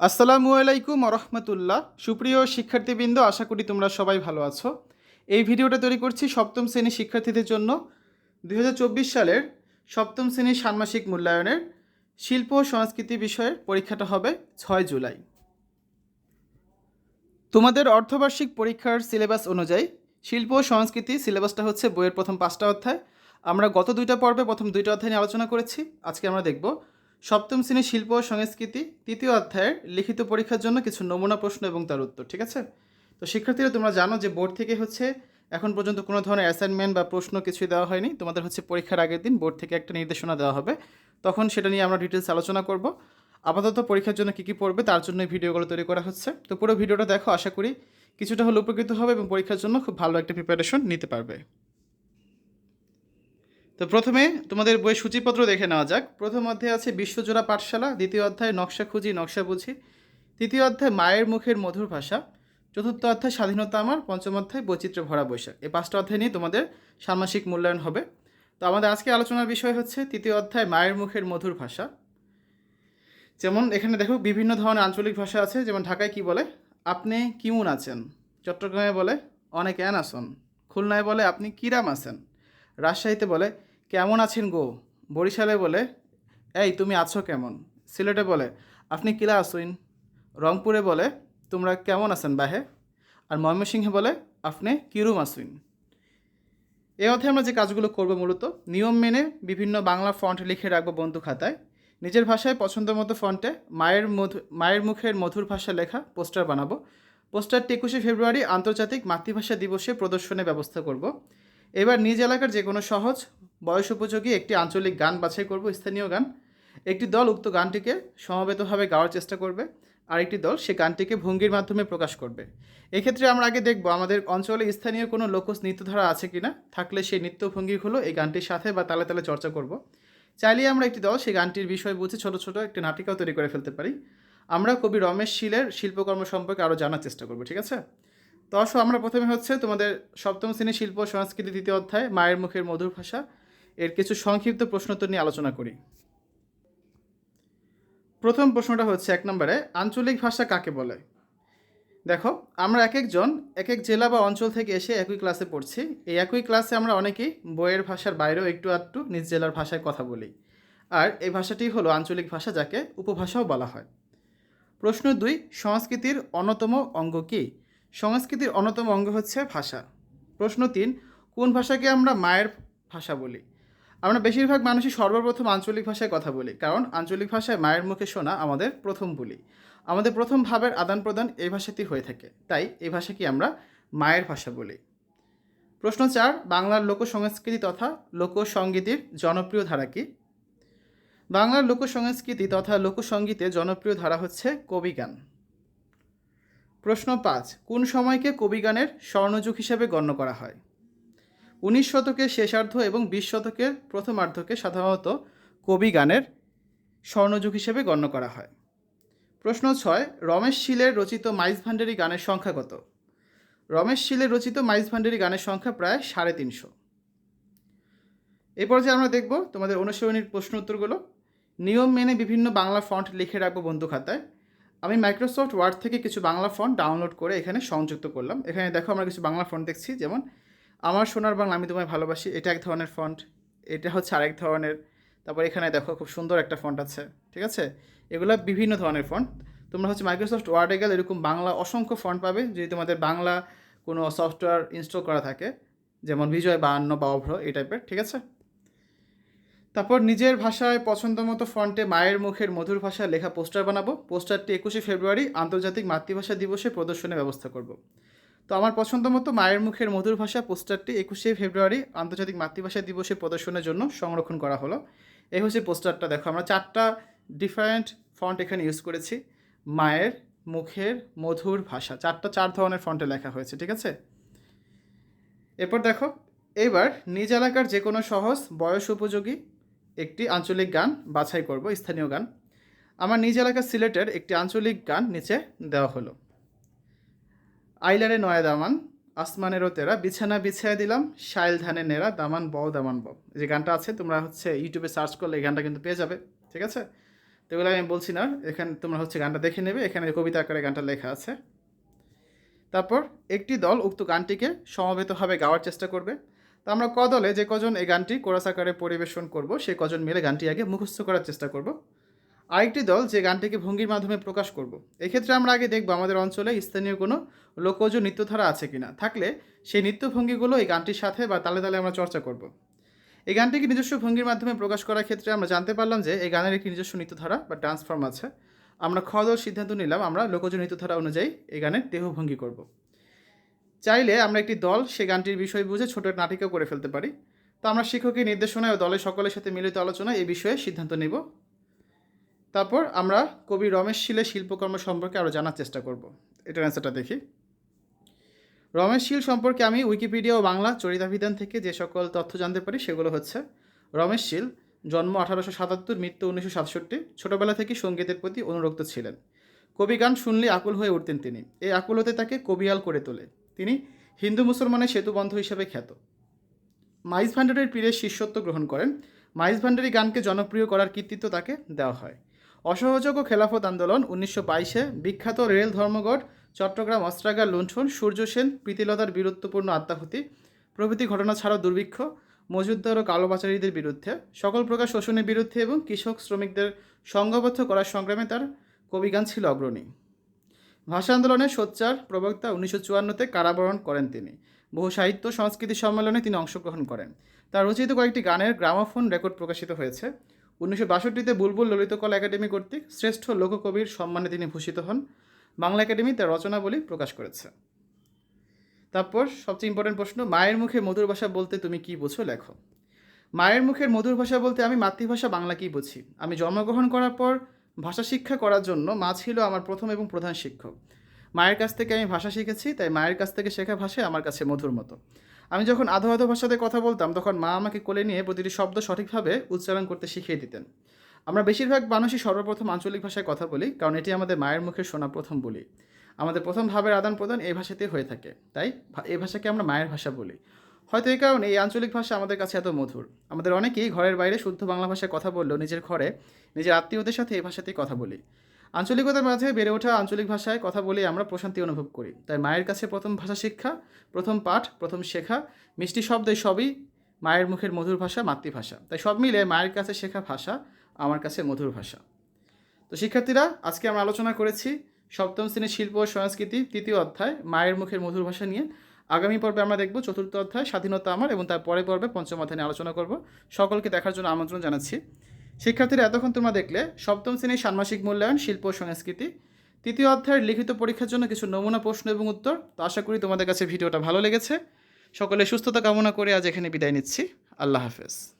আসসালামু আলাইকুম রহমতুল্লাহ সুপ্রিয় শিক্ষার্থীবৃন্দ, আশা করি তোমরা সবাই ভালো আছো। এই ভিডিওটা তৈরি করছি সপ্তম শ্রেণির শিক্ষার্থীদের জন্য। দুই হাজার চব্বিশ সালের সপ্তম শ্রেণির ষান্মাসিক মূল্যায়নের শিল্প ও সংস্কৃতি বিষয়ের পরীক্ষাটা হবে ছয় জুলাই। তোমাদের অর্ধবার্ষিক পরীক্ষার সিলেবাস অনুযায়ী শিল্প ও সংস্কৃতি সিলেবাসটা হচ্ছে বইয়ের প্রথম পাঁচটা অধ্যায়। আমরা গত দুইটা পর্বে প্রথম দুইটা অধ্যায় নিয়ে আলোচনা করেছি। আজকে আমরা দেখব সপ্তম শ্রেণির শিল্প ও সংস্কৃতি, তৃতীয় অধ্যায়ের লিখিত পরীক্ষার জন্য কিছু নমুনা প্রশ্ন এবং তার উত্তর, ঠিক আছে? তো শিক্ষার্থীরা, তোমরা জানো যে বোর্ড থেকে হচ্ছে এখন পর্যন্ত কোনো ধরনের অ্যাসাইনমেন্ট বা প্রশ্ন কিছুই দেওয়া হয়নি। তোমাদের হচ্ছে পরীক্ষার আগের দিন বোর্ড থেকে একটা নির্দেশনা দেওয়া হবে। তখন সেটা নিয়ে আমরা ডিটেলস আলোচনা করব। আপাতত পরীক্ষার জন্য কী কী পড়বে তার জন্য ভিডিওগুলো তৈরি করা হচ্ছে। তো পুরো ভিডিওটা দেখো, আশা করি কিছুটা হলে উপকৃত হবে এবং পরীক্ষার জন্য খুব ভালো একটা প্রিপারেশন নিতে পারবে। তো প্রথমে তোমাদের বইয়ের সূচিপত্র দেখে নেওয়া যাক। প্রথম অধ্যায় আছে বিশ্বজোড়া পাঠশালা, দ্বিতীয় অধ্যায় নকশা খুঁজি, নকশা বুঝি, তৃতীয় অধ্যায় মায়ের মুখের মধুর ভাষা, চতুর্থ অধ্যায় স্বাধীনতা আমার, পঞ্চম অধ্যায় বৈচিত্র্য ভরা বৈশাখ। এই পাঁচটা অধ্যায় নিয়ে তোমাদের ষান্মাসিক মূল্যায়ন হবে। তো আমাদের আজকে আলোচনার বিষয় হচ্ছে তৃতীয় অধ্যায় মায়ের মুখের মধুর ভাষা। যেমন এখানে দেখো বিভিন্ন ধরনের আঞ্চলিক ভাষা আছে, যেমন ঢাকায় কি বলে? আপনি কিমুন আছেন। চট্টগ্রামে বলে, অনেক অ্যান আসন খুলনায় বলে, আপনি কিরাম আছেন। রাজশাহীতে বলে কেমন আছেন গো? বরিশালে বলে। এই, তুমি আছো কেমন? সিলেটে বলে, আপনি কিলা আসুইন রংপুরে বলে, তোমরা কেমন আছেন বাহে? আর ময়মনসিংহে বলে, আপনি কিরুম আসুইন এই অধ্যায়ে আমরা যে কাজগুলো করব মূলত, নিয়ম মেনে বিভিন্ন বাংলা ফন্ট লিখে রাখব বন্ধু খাতায়। নিজের ভাষায় পছন্দ মতো ফন্টে মায়ের মধু, মায়ের মুখের মধুর ভাষা লেখা পোস্টার বানাবো। পোস্টারটি একুশে ফেব্রুয়ারি আন্তর্জাতিক মাতৃভাষা দিবসে প্রদর্শনের ব্যবস্থা করব। এবার নিজ এলাকার যে কোনো সহজ বয়স উপযোগী একটি আঞ্চলিক গান বাছাই করব, স্থানীয় গান। একটি দল উক্ত গানটিকে সমবেতভাবে গাওয়ার চেষ্টা করবে আর একটি দল সে গানটিকে ভঙ্গির মাধ্যমে প্রকাশ করবে। এক্ষেত্রে আমরা আগে দেখব আমাদের অঞ্চলে স্থানীয় কোনো লোকজ নৃত্যধারা আছে কিনা, থাকলে সেই নৃত্যভঙ্গিগুলো এই গানটির সাথে বা তালে তালে চর্চা করব। চাইলে আমরা একটি দল সেই গানটির বিষয় বুঝে ছোট ছোট একটি নাটিকাও তৈরি করে ফেলতে পারি। আমরা কবি রমেশ শীলের শিল্পকর্ম সম্পর্কে আরও জানার চেষ্টা করব, ঠিক আছে? তো আমরা প্রথমে হচ্ছে তোমাদের সপ্তম শ্রেণির শিল্প, সংস্কৃতি, দ্বিতীয় অধ্যায়, মায়ের মুখের মধুর ভাষা। এর কিছু সংক্ষিপ্ত প্রশ্নোত্তর নিয়ে আলোচনা করি। প্রথম প্রশ্নটা হচ্ছে এক নম্বরে, আঞ্চলিক ভাষা কাকে বলে? দেখো, আমরা এক একজন, এক এক জেলা বা অঞ্চল থেকে এসে একই ক্লাসে পড়ছি। এই একই ক্লাসে আমরা অনেকেই বইয়ের ভাষার বাইরেও একটু আধটু নিজ জেলার ভাষায় কথা বলি। আর এই ভাষাটি হলো আঞ্চলিক ভাষা যাকে উপভাষাও বলা হয়। প্রশ্ন দুই, সংস্কৃতির অন্যতম অঙ্গ কী? সংস্কৃতির অন্যতম অঙ্গ হচ্ছে ভাষা। প্রশ্ন তিন, কোন ভাষাকে আমরা মায়ের ভাষা বলি? আমরা বেশিরভাগ মানুষই সর্বপ্রথম আঞ্চলিক ভাষায় কথা বলি, কারণ আঞ্চলিক ভাষায় মায়ের মুখে শোনা আমাদের প্রথম বলি। আমাদের প্রথম ভাবের আদান প্রদান এই ভাষাতেই হয়ে থাকে, তাই এই ভাষাকে আমরা মায়ের ভাষা বলি। প্রশ্ন চার, বাংলার লোকসংস্কৃতি তথা লোকসঙ্গীতের জনপ্রিয় ধারা কি? বাংলার লোকসংস্কৃতি তথা লোকসঙ্গীতের জনপ্রিয় ধারা হচ্ছে কবিগান। প্রশ্ন পাঁচ, কোন সময়কে কবিগানের স্বর্ণযুগ হিসেবে গণ্য করা হয়? উনিশ শতকের শেষার্ধ এবং বিশ শতকের প্রথমার্ধকে সাধারণত কবি গানের স্বর্ণযুগ হিসেবে গণ্য করা হয়। প্রশ্ন ছয়, রমেশ শীলের রচিত মাইজ ভান্ডারি গানের সংখ্যা কত? রমেশ শীলের রচিত মাইজ ভান্ডারি গানের সংখ্যা প্রায় সাড়ে তিনশো। এরপর যে আমরা দেখব তোমাদের অনুসরণীর প্রশ্ন উত্তরগুলো, নিয়ম মেনে বিভিন্ন বাংলা ফন্ট লিখে রাখব বন্ধু খাতায়। আমি মাইক্রোসফট ওয়ার্ড থেকে কিছু বাংলা ফন্ট ডাউনলোড করে এখানে সংযুক্ত করলাম। এখানে দেখো আমরা কিছু বাংলা ফন্ট দেখছি, যেমন আমার সোনার বাংলা আমি তোমায় ভালোবাসি, এটা এক ধরনের ফন্ট এটা হচ্ছে আরেক ধরনের। তারপর এখানে দেখো খুব সুন্দর একটা ফন্ট আছে, ঠিক আছে? এগুলো বিভিন্ন ধরনের ফন্ট তোমরা হচ্ছে মাইক্রোসফট ওয়ার্ডে গেলে এরকম বাংলা অসংখ্য ফন্ট পাবে, যদি তোমাদের বাংলা কোনো সফটওয়্যার ইনস্টল করা থাকে, যেমন বিজয় বাহান্ন বা অভ্র, এই টাইপের ঠিক আছে? তারপর নিজের ভাষায় পছন্দ মতো ফন্টে মায়ের মুখের মধুর ভাষায় লেখা পোস্টার বানাবো। পোস্টারটি একুশে ফেব্রুয়ারি আন্তর্জাতিক মাতৃভাষা দিবসে প্রদর্শনের ব্যবস্থা করব। তো আমার পছন্দ মতো মায়ের মুখের মধুর ভাষা পোস্টারটি একুশে ফেব্রুয়ারি আন্তর্জাতিক মাতৃভাষা দিবসে প্রদর্শনের জন্য সংরক্ষণ করা হলো। এই হচ্ছে পোস্টারটা, দেখো, আমরা চারটা ডিফারেন্ট ফন্ট এখানে ইউজ করেছি। মায়ের মুখের মধুর ভাষা, চারটা, চার ধরনের ফন্টে লেখা হয়েছে, ঠিক আছে? এরপর দেখো, এবার নিজ এলাকার যে কোনো সহজ, বয়স উপযোগী একটি আঞ্চলিক গান বাছাই করব, স্থানীয় গান। আমার নিজ এলাকা সিলেটের একটি আঞ্চলিক গান নিচে দেওয়া হলো। আইলারে নয়া দামান, আসমানেরও তেরা, বিছানা বিছায় দিলাম, শাইল ধানে নেরা দামান বও দামান বও। যে গানটা আছে, তোমরা হচ্ছে ইউটিউবে সার্চ করলে এই গানটা কিন্তু পেয়ে যাবে, ঠিক আছে? তো এগুলো আমি বলছি না, এখানে তোমরা হচ্ছে গানটা দেখে নেবে, এখানে কবিতা আকারে গানটা লেখা আছে। তারপর একটি দল উক্ত গানটিকে সমবেতভাবে গাওয়ার চেষ্টা করবে। তো আমরা ক দলে যে কজন এই গানটি কোরাস আকারে পরিবেশন করব, সেই কজন মিলে গানটি আগে মুখস্থ করার চেষ্টা করব। আরেকটি দল যে গানটিকে ভঙ্গির মাধ্যমে প্রকাশ করব। এক্ষেত্রে আমরা আগে দেখব আমাদের অঞ্চলে স্থানীয় কোনো লোকজ নৃত্যধারা আছে কিনা। থাকলে সেই নৃত্যভঙ্গিগুলো এই গানটির সাথে বা তালে তালে আমরা চর্চা করব। এই গানটিকে নিজস্ব ভঙ্গির মাধ্যমে প্রকাশ করার ক্ষেত্রে আমরা জানতে পারলাম যে এই গানের একটি নিজস্ব নৃত্যধারা বা ডান্স ফর্ম আছে। আমরা খ দল সিদ্ধান্ত নিলাম, আমরা লোকজ নৃত্যধারা অনুযায়ী এই গানের দেহভঙ্গি করব। চাইলে আমরা একটি দল সে গানটির বিষয় বুঝে ছোট নাটিকা করে ফেলতে পারি। তো আমরা শিক্ষকের নির্দেশনায় ও দলের সকলের সাথে মিলিত আলোচনায় এই বিষয়ে সিদ্ধান্ত নেব। তারপর আমরা কবি রমেশ শীলের শিল্পকর্ম সম্পর্কে আরও জানার চেষ্টা করব। এটার অ্যান্সারটা দেখি। রমেশ শীল সম্পর্কে আমি উইকিপিডিয়া ও বাংলা চরিতাভিধান থেকে যে সকল তথ্য জানতে পারি সেগুলো হচ্ছে, রমেশ শীল জন্ম আঠারোশো সাতাত্তর, মৃত্যু উনিশশো সাতষট্টি, ছোটোবেলা থেকে সঙ্গীতের প্রতি অনুরক্ত ছিলেন। কবি গান শুনলে আকুল হয়ে উঠতেন তিনি। এই আকুলতে তাকে কবিয়াল করে তোলে। তিনি হিন্দু মুসলমানের সেতুবন্ধ হিসেবে খ্যাত। মাইজ ভান্ডারের পীরের শিষ্যত্ব গ্রহণ করেন। মাইজ ভান্ডারি গানকে জনপ্রিয় করার কৃতিত্ব তাকে দেওয়া হয়। অসহযোগ ও খেলাফত আন্দোলন উনিশশো বাইশে বিখ্যাত রেল ধর্মঘট, চট্টগ্রাম অস্ত্রাগার লুণ্ঠন, সূর্য সেন, প্রীতিলতার বীরত্বপূর্ণ আত্মাহুতি, প্রভৃতি ঘটনা ছাড়াও দুর্ভিক্ষ, মজুদ্দার ও কালোবাচারীদের বিরুদ্ধে, সকল প্রকার শোষণের বিরুদ্ধে এবং কৃষক শ্রমিকদের সংঘবদ্ধ করার সংগ্রামে তার কবিগান ছিল অগ্রণী। ভাষা আন্দোলনের সোচ্চার প্রবক্তা উনিশশো চুয়ান্নতে কারাবরণ করেন তিনি। বহু সাহিত্য সংস্কৃতি সম্মেলনে তিনি অংশগ্রহণ করেন। তার রচিত কয়েকটি গানের গ্রামাফোন রেকর্ড প্রকাশিত হয়েছে। উনিশশো বাষট্টিতে বুলবুল ললিতকলা একাডেমি কর্তৃক শ্রেষ্ঠ লোককবির সম্মানে তিনি ভূষিত হন। বাংলা একাডেমি তার রচনাবলী প্রকাশ করেছে। তারপর সবচেয়ে ইম্পর্টেন্ট প্রশ্ন, মায়ের মুখে মধুর ভাষা বলতে তুমি কি বোঝো, লেখো। মায়ের মুখের মধুর ভাষা বলতে আমি মাতৃভাষা বাংলা কি বুঝি? আমি জন্মগ্রহণ করার পর ভাষা শিক্ষা করার জন্য মা ছিল আমার প্রথম এবং প্রধান শিক্ষক। মায়ের কাছ থেকে আমি ভাষা শিখেছি, তাই মায়ের কাছ থেকে শেখা ভাষা আমার কাছে মধুর মতো। আমি যখন আধো আধো ভাষাতে কথা বলতাম, তখন মা আমাকে কোলে নিয়ে প্রতিটি শব্দ সঠিকভাবে উচ্চারণ করতে শিখিয়ে দিতেন। আমরা বেশিরভাগ মানুষই সর্বপ্রথম আঞ্চলিক ভাষায় কথা বলি, কারণ এটি আমাদের মায়ের মুখে শোনা প্রথম বলি। আমাদের প্রথম ভাবের আদান প্রদান এই ভাষাতে হয়ে থাকে, তাই এই ভাষাকে আমরা মায়ের ভাষা বলি। হয়তো এই কারণে এই আঞ্চলিক ভাষা আমাদের কাছে এত মধুর। আমাদের অনেকেই ঘরের বাইরে শুদ্ধ বাংলা ভাষায় কথা বললেও নিজের ঘরে নিজের আত্মীয়দের সাথে এই ভাষাতেই কথা বলি। আঞ্চলিকতার মাঝে বেড়ে ওঠা আঞ্চলিক ভাষায় কথা বলে আমরা প্রশান্তি অনুভব করি। তাই মায়ের কাছে প্রথম ভাষা শিক্ষা, প্রথম পাঠ, প্রথম শেখা, মিষ্টি শব্দ সবই মায়ের মুখের মধুর ভাষা, মাতৃভাষা। তাই সব মিলে মায়ের কাছে শেখা ভাষা, আমার কাছে মধুর ভাষা। তো শিক্ষার্থীরা, আজকে আমরা আলোচনা করেছি সপ্তম শ্রেণির শিল্প ও সংস্কৃতি তৃতীয় অধ্যায়, মায়ের মুখের মধুর ভাষা নিয়ে। আগামী পর্বে আমরা দেখব চতুর্থ অধ্যায়, স্বাধীনতা আমার এবং তার পরে পর্বে পঞ্চম অধ্যায় নিয়ে আলোচনা করব। সকলকে দেখার জন্য আমন্ত্রণ জানাচ্ছি। শিক্ষার্থীরা এতক্ষণ তোমরা দেখলে, সপ্তম শ্রেণির ষান্মাসিক মূল্যায়ন, শিল্প ও সংস্কৃতি। তৃতীয় অধ্যায়ের লিখিত পরীক্ষার জন্য কিছু নমুনা, প্রশ্ন এবং উত্তর। তো আশা করি তোমাদের কাছে ভিডিওটা ভালো লেগেছে। সকলে সুস্থতা কামনা করে আজ এখানে বিদায় নিচ্ছি। আল্লাহ হাফেজ।